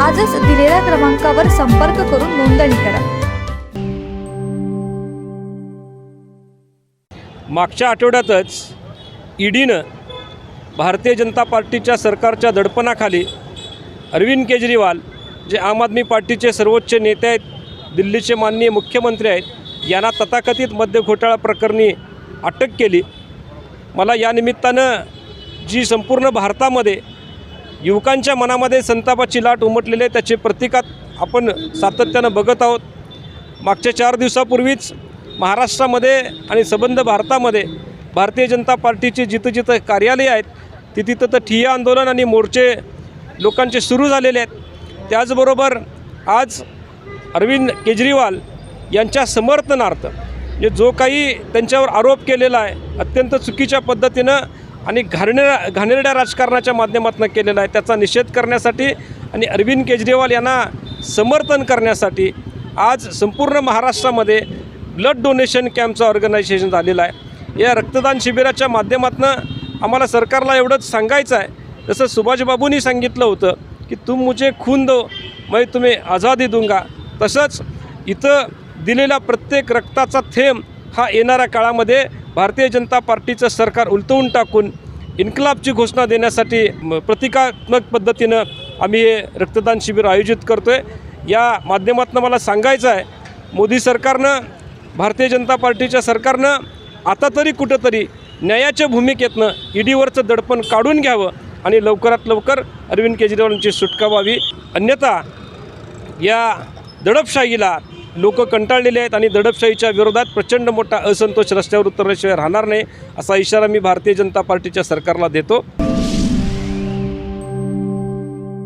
आजच दिलेल्या क्रमांकावर संपर्क करून नोंदणी करा. मागच्या आठवड्यातच ईडीनं भारतीय जनता पार्टीच्या सरकारच्या दडपणाखाली अरविंद केजरीवाल जे आम आदमी पार्टीचे सर्वोच्च नेते आहेत दिल्लीचे माननीय मुख्यमंत्री आहेत यांना तथाकथित मद्य घोटाळा प्रकरणी अटक केली. मला या निमित्तानं जी संपूर्ण भारतामध्ये युवकांच्या मनामध्ये संतापाची लाट उमटलेली आहे. त्याचे प्रतिकात आपण सातत्यानं बघत आहोत. मागच्या चार दिवसापूर्वीच महाराष्ट्रामध्ये आणि संबंध भारतामध्ये भारतीय जनता पार्टीची जिथं जिथं कार्यालय आहेत तिथं तिथं ठिय्या आंदोलन आणि मोर्चे लोकांचे सुरू झालेले आहेत. त्याचबरोबर आज अरविंद केजरीवाल यांच्या समर्थनार्थ जे जो काही त्यांच्यावर आरोप केलेला आहे अत्यंत चुकीच्या पद्धतीनं आणि घाणेरड्या घाणेरड्या राजकारणाच्या माध्यमातून केलेला आहे. त्याचा निषेध करण्यासाठी आणि अरविंद केजरीवाल यांना समर्थन करण्यासाठी आज संपूर्ण महाराष्ट्रामध्ये ब्लड डोनेशन कॅम्पचं ऑर्गनायझेशन झालेलं आहे. या रक्तदान शिबिराच्या माध्यमातून आम्हाला सरकारला एवढंच सांगायचं आहे. जसं सुभाषबाबूंनी सांगितलं होतं की तुम मुझे खून दो मग तुम्ही आझादी दूंगा. तसंच इथं दिलेला प्रत्येक रक्ताचा थेंब हा येणाऱ्या काळामध्ये भारतीय जनता पार्टीचं सरकार उलटवून टाकून इन्कलाबची घोषणा देण्यासाठी प्रतिकात्मक पद्धतीनं आम्ही हे रक्तदान शिबिर आयोजित करतो आहे या माध्यमातून मला सांगायचं आहे मोदी सरकारनं भारतीय जनता पार्टीच्या सरकारनं आता तरी कुठंतरी न्यायाच्या भूमिकेतनं ईडीवरचं दडपण काढून घ्यावं आणि लवकरात लवकर अरविंद केजरीवालांची सुटका व्हावी. अन्यथा या दडपशाहीला लोक कंटाळलेले आहेत आणि दडपशाहीच्या विरोधात प्रचंड मोठा असंतोष रस्त्यावर उतरल्याशिवाय राहणार नाही असा इशारा मी भारतीय जनता पार्टीच्या सरकारला देतो.